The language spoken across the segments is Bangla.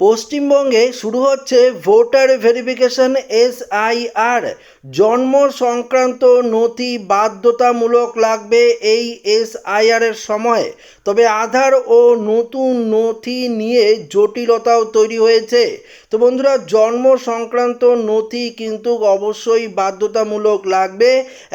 পশ্চিমবঙ্গে শুরু হচ্ছে ভোটার ভেরিফিকেশন এসআইআর। জন্ম সংক্রান্ত নথি বাধ্যতামূলক লাগবে এই এসআইআর এর সময়। তবে আধার ও নতুন নথি নিয়ে জটিলতাও তৈরি হয়েছে। তো বন্ধুরা, জন্ম সংক্রান্ত নথি কিন্তু অবশ্যই বাধ্যতামূলক লাগবে।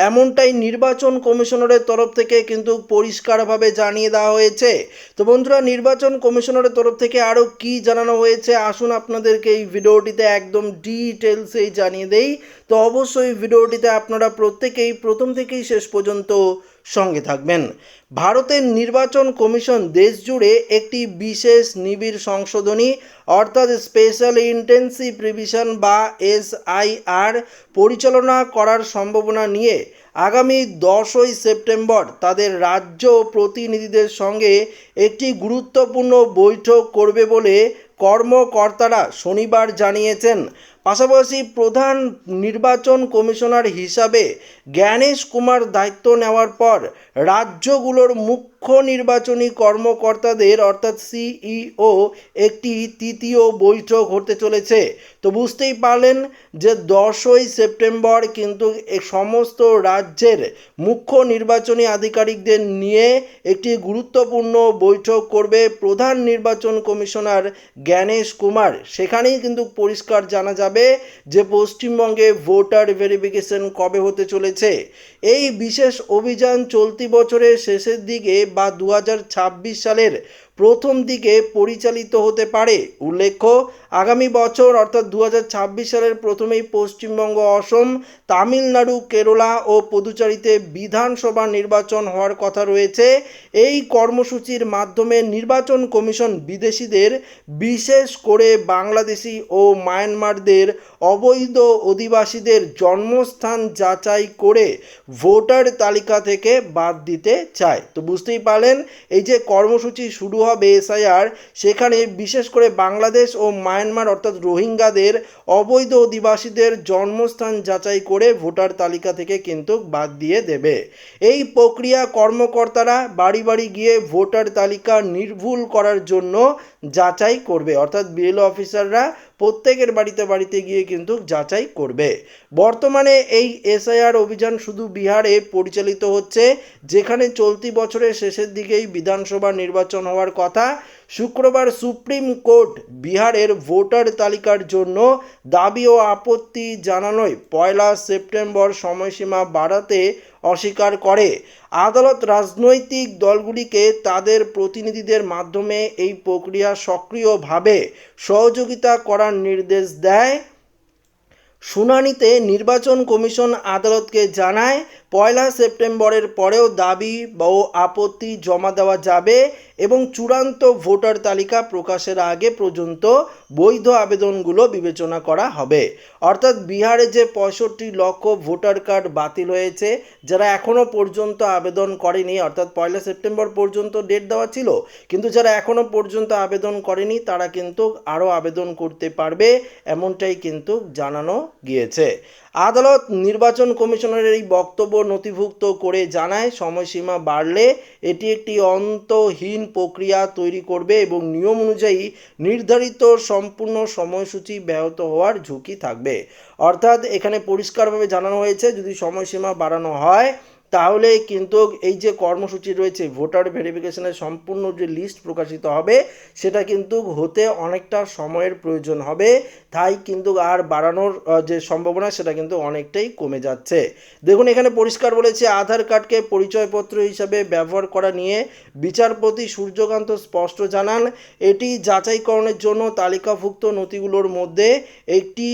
এমনটাই নির্বাচন কমিশনারের তরফ থেকে কিন্তু পরিষ্কারভাবে জানিয়ে দেওয়া হয়েছে। তো বন্ধুরা, নির্বাচন কমিশনারের তরফ থেকে আরও কি জানানো হয়েছে আসুন আপনাদেরকে এই ভিডিওটিতে একদম ডিটেলসেই জানিয়ে দেই। তো অবশ্যই ভিডিওটিতে আপনারা প্রত্যেকেই প্রথম থেকেই শেষ পর্যন্ত সঙ্গে থাকবেন। ভারতের নির্বাচন কমিশন দেশ জুড়ে একটি বিশেষ নিবিড় সংশোধনী, অর্থাৎ স্পেশাল ইন্টেন্সিভ রিভিশন বা এসআইআর পরিচালনা করার সম্ভাবনা নিয়ে আগামী দশই সেপ্টেম্বর তাদের রাজ্য প্রতিনিধিদের সঙ্গে একটি গুরুত্বপূর্ণ বৈঠক করবে বলে কর্মকর্তারা শনিবার জানিয়েছেন পাশাপাশি প্রধান নির্বাচন কমিশনার হিসাবে জ্ঞানেশ কুমার দায়িত্ব নেওয়ার পর রাজ্যগুলোর মুখ্য নির্বাচনী কর্মকর্তাদের, অর্থাৎ সিইও, একটি তৃতীয় বৈঠক হতে চলেছে। তো বুঝতেই পারলেন যে দশই সেপ্টেম্বর কিন্তু সমস্ত রাজ্যের মুখ্য নির্বাচনী আধিকারিকদের নিয়ে একটি গুরুত্বপূর্ণ বৈঠক করবে প্রধান নির্বাচন কমিশনার জ্ঞানেশ কুমার। সেখানেই কিন্তু পরিষ্কার জানা যাবে যে পশ্চিমবঙ্গে ভোটার ভেরিফিকেশন কবে হতে চলেছে। এই বিশেষ অভিযান চলতি বছরের শেষের দিকে বা দু হাজার ছাব্বিশ সালের প্রথম দিকে পরিচালিত হতে পারে। উল্লেখ্য, আগামী বছর, অর্থাৎ দু হাজার ছাব্বিশ সালের প্রথমেই পশ্চিমবঙ্গ, অসম, তামিলনাড়ু, কেরলা ও পুদুচারিতে বিধানসভা নির্বাচন হওয়ার কথা রয়েছে। এই কর্মসূচির মাধ্যমে নির্বাচন কমিশন বিদেশিদের, বিশেষ করে বাংলাদেশি ও মায়ানমারদের, অবৈধ অধিবাসীদের জন্মস্থান যাচাই করে ভোটার তালিকা থেকে বাদ দিতে চায়। তো বুঝতেই পারলেন, এই যে কর্মসূচি শুরু হবে এসআইআর সেখানে বিশেষ করে বাংলাদেশ ও মায়ানমার, অর্থাৎ রোহিঙ্গাদের অবৈধ অধিবাসীদের জন্মস্থান যাচাই করে ভোটার তালিকা থেকে কিন্তু বাদ দিয়ে দেবে। এই প্রক্রিয়া কর্মকর্তারা বাড়ি বাড়ি গিয়ে ভোটার তালিকা নির্ভুল করার জন্য যাচাই করবে, অর্থাৎ বিএলও অফিসাররা প্রত্যেকের বাড়িতে বাড়িতে গিয়ে কিন্তু যাচাই করবে। বর্তমানে এই এসআইআর অভিযান শুধু বিহারে পরিচালিত হচ্ছে, যেখানে চলতি বছরের শেষের দিকেই বিধানসভা নির্বাচন হওয়ার কথা। শুক্রবার সুপ্রিম কোর্ট বিহারের ভোটার তালিকার জন্য দাবি ও আপত্তি জানানোয় পয়লা সেপ্টেম্বর সময়সীমা বাড়াতে অস্বীকার করে। আদালত রাজনৈতিক দলগুলিকে তাদের প্রতিনিধিদের মাধ্যমে এই প্রক্রিয়া সক্রিয়ভাবে সহযোগিতা করার নির্দেশ দেয়। শুনানিতে নির্বাচন কমিশন আদালতকে জানায় পয়লা সেপ্টেম্বরের পরেও দাবি ও আপত্তি জমা দেওয়া যাবে এবং চূড়ান্ত ভোটার তালিকা প্রকাশের আগে পর্যন্ত বৈধ আবেদনগুলো বিবেচনা করা হবে। অর্থাৎ বিহারে যে পঁয়ষট্টি লক্ষ ভোটার কার্ড বাতিল হয়েছে, যারা এখনও পর্যন্ত আবেদন করেনি, অর্থাৎ পয়লা সেপ্টেম্বর পর্যন্ত ডেট দেওয়া ছিল, কিন্তু যারা এখনও পর্যন্ত আবেদন করেনি, তারা কিন্তু আরও আবেদন করতে পারবে, এমনটাই কিন্তু জানানো গিয়েছে। আদালত নির্বাচন কমিশনের এই বক্তব্য নথিভুক্ত করে জানায়, সময়সীমা বাড়লে এটি একটি অন্তহীন প্রক্রিয়া তৈরি করবে এবং নিয়ম অনুযায়ী নির্ধারিত সম্পূর্ণ সময়সূচি ব্যাহত হওয়ার ঝুঁকি থাকবে। অর্থাৎ এখানে পরিষ্কারভাবে জানানো হয়েছে, যদি সময়সীমা বাড়ানো হয় তাহলে কিন্তু এই যে কর্মসূচি রয়েছে, ভোটার ভেরিফিকেশনের সম্পূর্ণ যে লিস্ট প্রকাশিত হবে, সেটা কিন্তু হতে অনেকটা সময়ের প্রয়োজন হবে। তাই কিন্তু আর বাড়ানোর যে সম্ভাবনা, সেটা কিন্তু অনেকটাই কমে যাচ্ছে। দেখুন, এখানে পরিষ্কার বলেছে, আধার কার্ডকে পরিচয়পত্র হিসাবে ব্যবহার করা নিয়ে বিচারপতি সূর্যকান্ত স্পষ্ট জানান, এটি যাচাইকরণের জন্য তালিকাভুক্ত নথিগুলোর মধ্যে একটি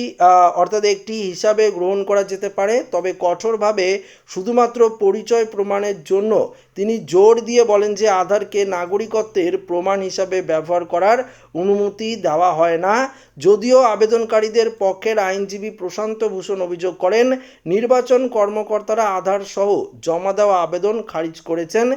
অর্থাৎ একটি হিসাবে গ্রহণ করা যেতে পারে। তবে কঠোরভাবে শুধুমাত্র পরিচয় প্রমাণের জন্য তিনি জোর দিয়ে বলেন যে আধারকে নাগরিকত্বের প্রমাণ হিসাবে ব্যবহার করার অনুমতি দেওয়া হয় না। যদিও আবেদনকারীদের পক্ষের আইনজীবী প্রশান্ত ভূষণ অভিযোগ করেন, নির্বাচন কর্মকর্তারা আধার সহ জমা দেওয়া আবেদন খারিজ করেছেন।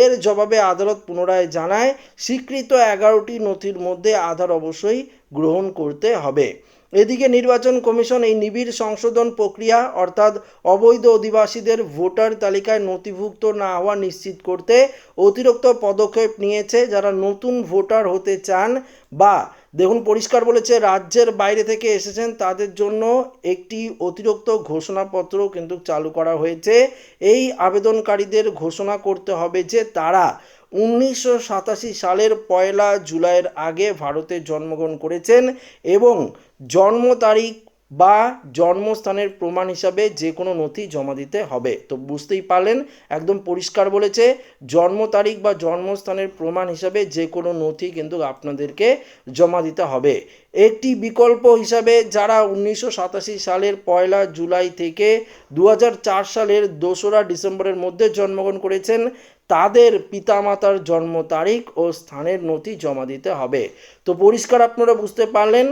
এর জবাবে আদালত পুনরায় জানায়, স্বীকৃত এগারোটি নথির মধ্যে আধার অবশ্যই গ্রহণ করতে হবে। এদিকে নির্বাচন কমিশন এই নিবিড় সংশোধন প্রক্রিয়া, অর্থাৎ অবৈধ অধিবাসীদের ভোটার তালিকায় নথিভুক্ত না হওয়া নিশ্চিত করতে অতিরিক্ত পদক্ষেপ নিয়েছে যারা নতুন ভোটার হতে চান বা, দেখুন পরিষ্কার বলেছে, রাজ্যের বাইরে থেকে এসেছেন তাদের জন্য একটি অতিরিক্ত ঘোষণাপত্র কিন্তু চালু করা হয়েছে। এই আবেদনকারীদের ঘোষণা করতে হবে যে তারা উনিশশো সাতাশি সালের পয়লা জুলাইয়ের আগে ভারতে জন্মগ্রহণ করেছেন এবং জন্ম তারিখ বা জন্মস্থানের প্রমাণ হিসাবে যে কোনো নথি জমা দিতে হবে। তো বুঝতেই পারলেন, একদম পরিষ্কার বলেছে, জন্ম তারিখ বা জন্মস্থানের প্রমাণ হিসাবে যে কোনো নথি কিন্তু আপনাদেরকে জমা দিতে হবে। একটি বিকল্প হিসাবে যারা উনিশশো সাতাশি সালের পয়লা জুলাই থেকে দু হাজার চার সালের দোসরা ডিসেম্বরের মধ্যে জন্মগ্রহণ করেছেন, তাদের পিতামাতার জন্ম তারিখ ও স্থানের নথি জমা দিতে হবে। তো পরিষ্কার আপনারা বুঝতে পারলেন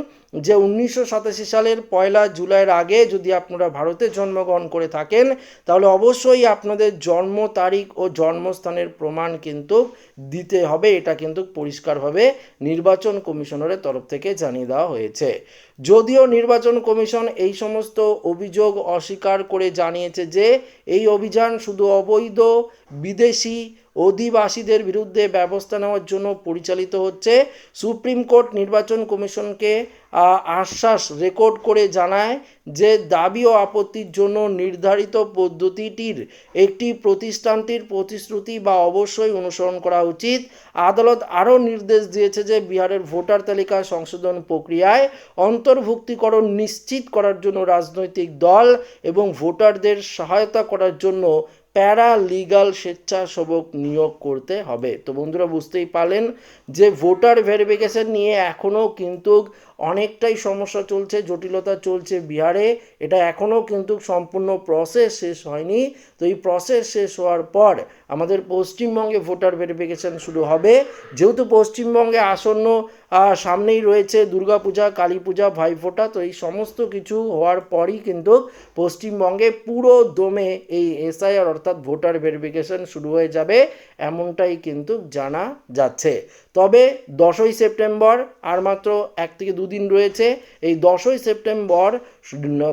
যে উনিশশো সাতাশি সালের পয়লা জুলাইয়ের আগে যদি আপনারা ভারতে জন্মগ্রহণ করে থাকেন, তাহলে অবশ্যই আপনাদের জন্ম তারিখ ও জন্মস্থানের প্রমাণ কিন্তু দিতে হবে। এটা কিন্তু পরিষ্কারভাবে নির্বাচন কমিশনারের তরফ থেকে জানিয়ে দেওয়া হয়েছে যদিও নির্বাচন কমিশন এই সমস্ত অভিযোগ অস্বীকার করে জানিয়েছে যে এই অভিযান শুধু অবৈধ বিদেশি অধিবাসীদের বিরুদ্ধে ব্যবস্থা নেওয়ার জন্য পরিচালিত হচ্ছে। সুপ্রিম কোর্ট নির্বাচন কমিশনকে আশ্বাস রেকর্ড করে জানায় যে দাবি ও আপত্তির জন্য নির্ধারিত পদ্ধতিটির একটি প্রতিষ্ঠানটির প্রতিশ্রুতি বা অবশ্যই অনুসরণ করা উচিত। আদালত আরও নির্দেশ দিয়েছে যে বিহারের ভোটার তালিকা সংশোধন প্রক্রিয়ায় অন্তর্ভুক্তিকরণ নিশ্চিত করার জন্য রাজনৈতিক দল এবং ভোটারদের সহায়তা করার জন্য প্যারা লিগাল স্বেচ্ছাসেবক নিয়োগ করতে হবে। তো বন্ধুরা, বুঝতেই পারলেন যে ভোটার ভেরিফিকেশন নিয়ে এখনও কিন্তু অনেকটাই সমস্যা চলছে, জটিলতা চলছে বিহারে। এটা এখনও কিন্তু সম্পূর্ণ প্রসেস শেষ হয়নি। তো এই প্রসেস শেষ হওয়ার পর আমাদের পশ্চিমবঙ্গে ভোটার ভেরিফিকেশন শুরু হবে। যেহেতু পশ্চিমবঙ্গে আসন্ন সামনেই রয়েছে দুর্গাপূজা কালী পূজা ভাইফোঁটা তো এই সমস্ত কিছু হওয়ার পরই কিন্তু পশ্চিমবঙ্গে পুরো দমে এই এসআইআর অর্থাৎ ভোটার ভেরিফিকেশন শুরু হয়ে যাবে, এমনটাই কিন্তু জানা যাচ্ছে। তবে দশই সেপ্টেম্বর আর মাত্র এক থেকে দুদিন রয়েছে। এই দশই সেপ্টেম্বর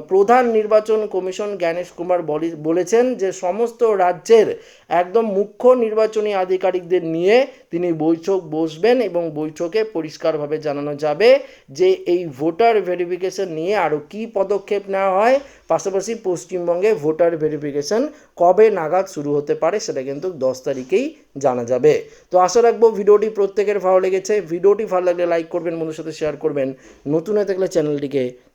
প্রধান নির্বাচন কমিশন জ্ঞানেশ কুমার বলি- বলেছেন যে সমস্ত রাজ্যের একদম মুখ্য নির্বাচনী আধিকারিকদের নিয়ে তিনি বৈঠক বসবেন এবং বৈঠকে পরিষ্কারভাবে জানানো যাবে যে এই ভোটার ভেরিফিকেশন নিয়ে আরও কী পদক্ষেপ নেওয়া হয়। পাশাপাশি পশ্চিমবঙ্গে ভোটার ভেরিফিকেশন কবে নাগাদ শুরু হতে পারে সেটা কিন্তু দশ তারিখেই জানা যাবে। তো আশা রাখব ভিডিওটি প্রত্যেকের ভালো লেগেছে। ভিডিওটি ভালো লাগলে লাইক করবেন বন্ধুর সাথে শেয়ার করবেন। নতুন হয়ে থাকলে চ্যানেলটিকে